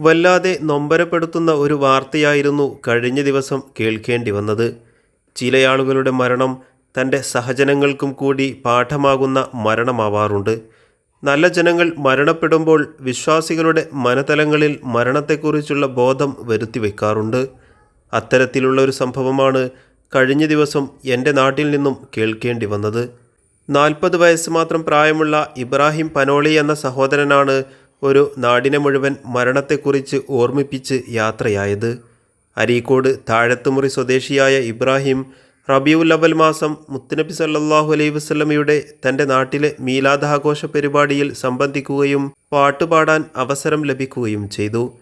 വല്ലാതെ നൊമ്പരപ്പെടുത്തുന്ന ഒരു വാർത്തയായിരുന്നു കഴിഞ്ഞ ദിവസം കേൾക്കേണ്ടി വന്നത്. ചിലയാളുകളുടെ മരണം തന്റെ സഹജനങ്ങൾക്കും കൂടി പാഠമാകുന്ന മരണമാവാറുണ്ട്. നല്ല ജനങ്ങൾ മരണപ്പെടുമ്പോൾ വിശ്വാസികളുടെ മനതലങ്ങളിൽ മരണത്തെക്കുറിച്ചുള്ള ബോധം വരുത്തിവെക്കാറുണ്ട്. അത്തരത്തിലുള്ള ഒരു സംഭവമാണ് കഴിഞ്ഞ ദിവസം എന്റെ നാട്ടിൽ നിന്നും കേൾക്കേണ്ടി വന്നത്. നാൽപ്പത് വയസ്സ് മാത്രം പ്രായമുള്ള ഇബ്രാഹിം പനോളി എന്ന സഹോദരനാണ് ഒരു നാടിനെ മുഴുവൻ മരണത്തെക്കുറിച്ച് ഓർമ്മിപ്പിച്ച് യാത്രയായത്. അരീക്കോട് താഴത്തുമുറി സ്വദേശിയായ ഇബ്രാഹിം റബിയുൽ അവൽ മാസം മുത്തനബി സല്ലാഹു അലൈഹി വസല്ലമയുടെ തന്റെ നാട്ടിലെ മീലാദാഘോഷ പരിപാടിയിൽ സംബന്ധിക്കുകയും പാട്ടുപാടാൻ അവസരം ലഭിക്കുകയും ചെയ്തു.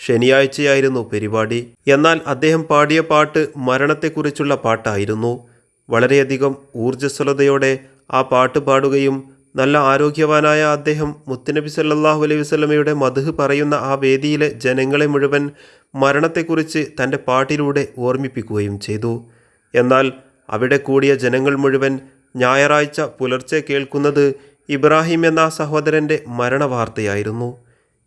ശനിയാഴ്ചയായിരുന്നു പരിപാടി. എന്നാൽ അദ്ദേഹം പാടിയ പാട്ട് മരണത്തെക്കുറിച്ചുള്ള പാട്ടായിരുന്നു. വളരെയധികം ഊർജസ്വലതയോടെ ആ പാട്ട് പാടുകയും നല്ല ആരോഗ്യവാനായ അദ്ദേഹം മുത്തുനബി സല്ലാഹു അലൈഹി വസ്ലമയുടെ മധുഹ് പറയുന്ന ആ വേദിയിലെ ജനങ്ങളെ മുഴുവൻ മരണത്തെക്കുറിച്ച് തന്റെ പാട്ടിലൂടെ ഓർമ്മിപ്പിക്കുകയും ചെയ്തു. എന്നാൽ അവിടെ കൂടിയ ജനങ്ങൾ മുഴുവൻ ഞായറാഴ്ച പുലർച്ചെ കേൾക്കുന്നത് ഇബ്രാഹിം എന്ന സഹോദരന്റെ മരണവാർത്തയായിരുന്നു.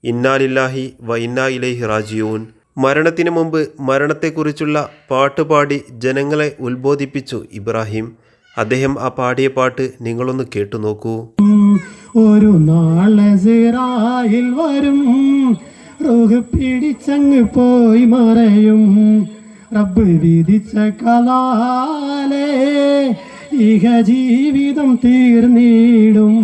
ഇന്നാലില്ലാഹി വ ഇന്നാ ഇലൈഹി റാജിയൂൻ മരണത്തിന് മുമ്പ് മരണത്തെക്കുറിച്ചുള്ള പാട്ടുപാടി ജനങ്ങളെ ഉത്ബോധിപ്പിച്ചു ഇബ്രാഹിം. അദ്ദേഹം ആ പാടിയ പാട്ട് നിങ്ങളൊന്ന് കേട്ടു നോക്കൂ. ഒരു നാളെ വരും. പിടിച്ചങ്ങ് പോയി മറയും. റബ്ബ് വിധിച്ച കലാലേ ഇഹ ജീവിതം തീർന്നിടും.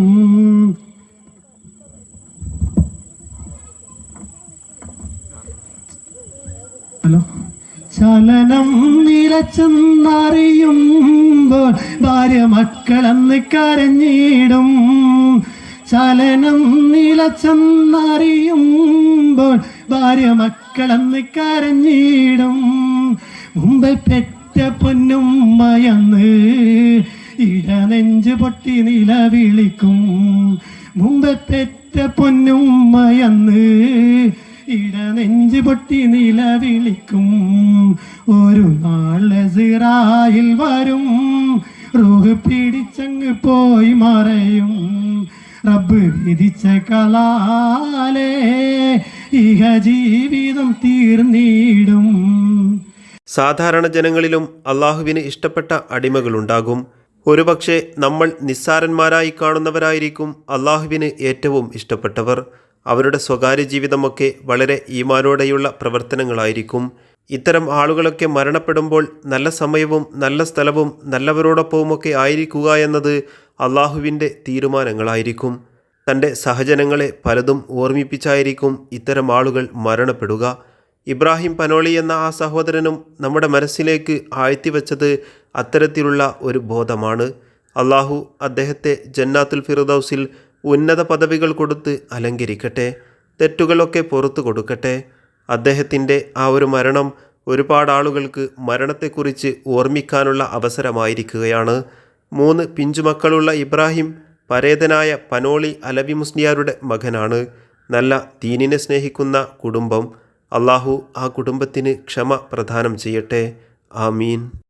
ചലനം നിലച്ചെന്നറിയുമ്പോൾ ഭാര്യ മക്കളെന്ന് കരഞ്ഞിടും. ചലനം നിലച്ചെന്നറിയുമ്പോൾ ഭാര്യ മക്കളെന്ന് കരഞ്ഞിടും. മുമ്പ് പെറ്റ പൊന്നുമ്മയെന്ന് ഇടനെഞ്ച് പൊട്ടി നിലവിളിക്കും. മുമ്പ് പെറ്റ പൊന്നുമ്മയെന്ന് ഇടനെഞ്ച് പൊട്ടി നിലവിളിക്കും. ഒരു നാളെ സിറായിൽ വരും. റൂഹ് പിടിച്ചങ്ങ് പോയി മറയും. റബ്ബ് വിധിച്ച കലാലേ ഇഹ ജീവിതം തീർന്നിടും. സാധാരണ ജനങ്ങളിലും അള്ളാഹുവിന് ഇഷ്ടപ്പെട്ട അടിമകളുണ്ടാകും. ഒരുപക്ഷെ നമ്മൾ നിസ്സാരന്മാരായി കാണുന്നവരായിരിക്കും അള്ളാഹുവിന് ഏറ്റവും ഇഷ്ടപ്പെട്ടവർ. അവരുടെ സ്വകാര്യ ജീവിതമൊക്കെ വളരെ ഈമാനോടെയുള്ള പ്രവർത്തനങ്ങളായിരിക്കും. ഇത്തരം ആളുകളൊക്കെ മരണപ്പെടുമ്പോൾ നല്ല സമയവും നല്ല സ്ഥലവും നല്ലവരോടൊപ്പവുമൊക്കെ ആയിരിക്കുക എന്നത് അള്ളാഹുവിന്റെ തീരുമാനങ്ങളായിരിക്കും. തന്റെ സഹജനങ്ങളെ പലതും ഓർമ്മിപ്പിച്ചായിരിക്കും ഇത്തരം ആളുകൾ മരണപ്പെടുക. ഇബ്രാഹിം പനോളി എന്ന ആ സഹോദരനും നമ്മുടെ മനസ്സിലേക്ക് ആഴ്ത്തിവെച്ചത് അത്തരത്തിലുള്ള ഒരു ബോധമാണ്. അള്ളാഹു അദ്ദേഹത്തെ ജന്നാത്തുൽ ഫിറുദൌസിൽ ഉന്നത പദവികൾ കൊടുത്ത് അലങ്കരിക്കട്ടെ തെറ്റുകളൊക്കെ പുറത്തു കൊടുക്കട്ടെ അദ്ദേഹത്തിന്റെ ആ ഒരു മരണം ഒരുപാട് ആളുകൾക്ക് മരണത്തെക്കുറിച്ച് ഓർമ്മിക്കാനുള്ള അവസരമായിരിക്കുകയാണ്. മൂന്ന് പിഞ്ചുമക്കളുള്ള ഇബ്രാഹിം പരേതനായ പനോളി അലവി മുസ്ലിയാരുടെ മകനാണ്. നല്ല ദീനിനെ സ്നേഹിക്കുന്ന കുടുംബം. അള്ളാഹു ആ കുടുംബത്തിന് ക്ഷമ പ്രദാനം ചെയ്യട്ടെ. ആമീൻ.